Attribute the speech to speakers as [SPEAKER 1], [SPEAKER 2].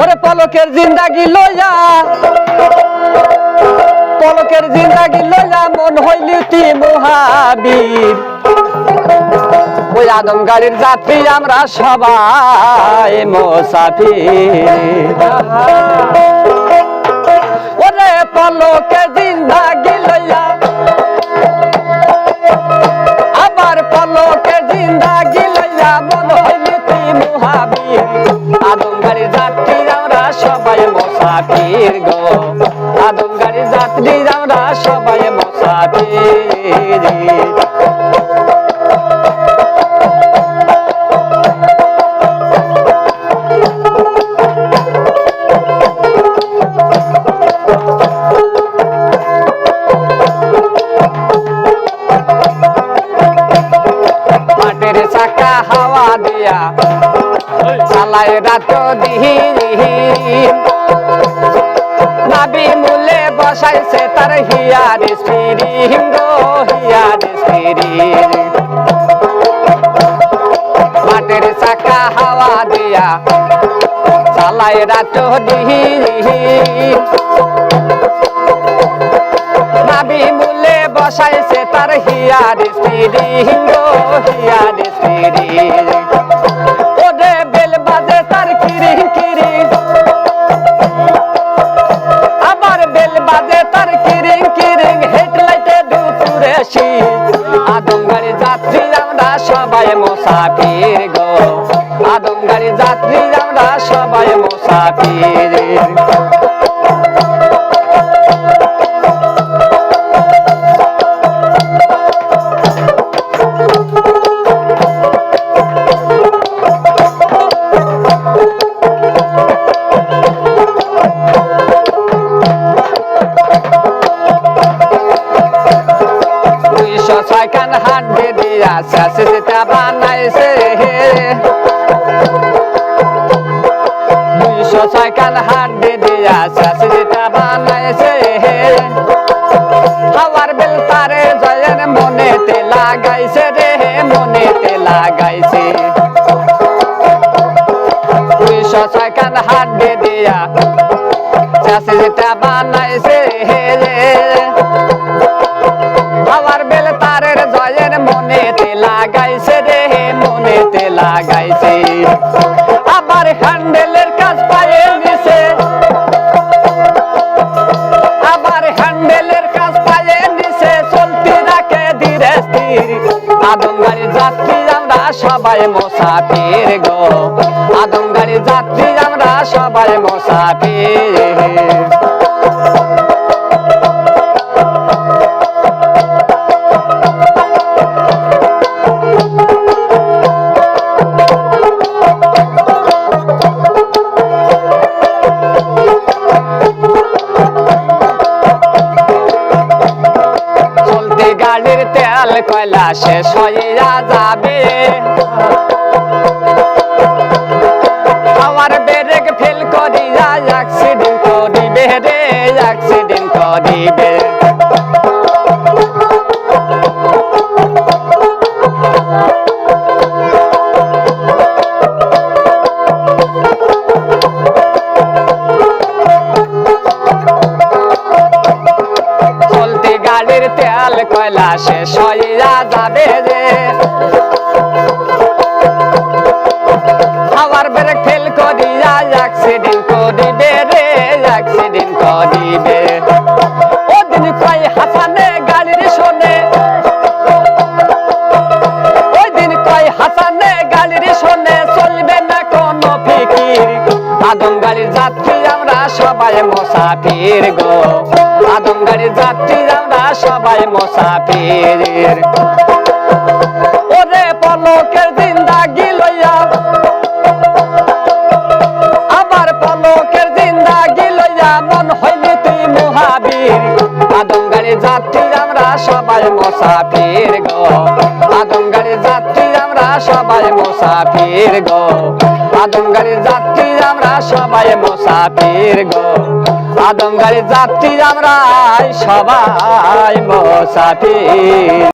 [SPEAKER 1] ওরে পলকের জিন্দাগি লইয়া, পলকের জিন্দাগি লইয়া মন হইলি তুই মহাবীর। ওই আদম গাড়ির যাত্রী আমরা সবাই মোসাফির। ওরে পলকে জিন্দাগি লইয়া, আবার পলকে জিন্দাগি লইয়া মন হইলি তুই মুহাবির। মোসাফির গো। আদম গাড়ির যাত্রী আমরা সবাই মোসাফির চাকা হাওয়া দিয়া চালায় রাত দিহি। মূলে বসাইছে তার হিয়ার স্পিরিং গো হিয়ার স্পিরিং মাটির চাকা হাওয়া দিয়া চালায় রাত দিহি নাবি মূলে বসাইছে তার হিয়ার স্পিরিং গো হিয়ার স্পিরিং সবাই মোসাফির গো। আদম গাড়ি যাত্রী আমরা সবাই মোসাফির। ছয়খান হাট দিয়া শেষ যেটা বানাইছে দুইশো ছয়খান হাট দিয়া শেষ যেটা বানাইছে হাওয়ার বেল তারে জয়ের মনেতে লাগাইছে রে মনেতে লাগাইছে দুইশো ছয়খান হাট দিয়া শেষ যেটা বানাইছে যাত্রী আমরা সবাই মোসাফির গো। আদম গাড়ির যাত্রী আমরা সবাই মোসাফির তেল কয়লা শেষ হইয়া যাবে। তেল কয়লা শেষ হইয়া যাবে রে আবার ব্রেক ফেল করিয়া অ্যাক্সিডেন্ট করিবে রে অ্যাক্সিডেন্ট করিবে। ওদিন কয় হাসানে গাড়ির শোনে। কয় হাসানে গাড়ির শোনে, চলবে না কোনো ফিকির। আদম গাড়ির যাত্রী আমরা সবাই মোসাফির গো। আদম গাড়ির যাত্রী সবাই মোসাফির। ওরে পলকের জিন্দাগি লইয়া। আবার পলকের জিন্দাগি লইয়া মন হইলি তুই মহাবীর। আদম যাত্রী আমরা সবাই মোসাফির গো। আদম যাত্রী আমরা সবাই মোসাফির গো। আদম যাত্রী আমরা সবাই মোসাফির গো। আদম গাড়ির যাত্রী আমরা সবাই মোসাফির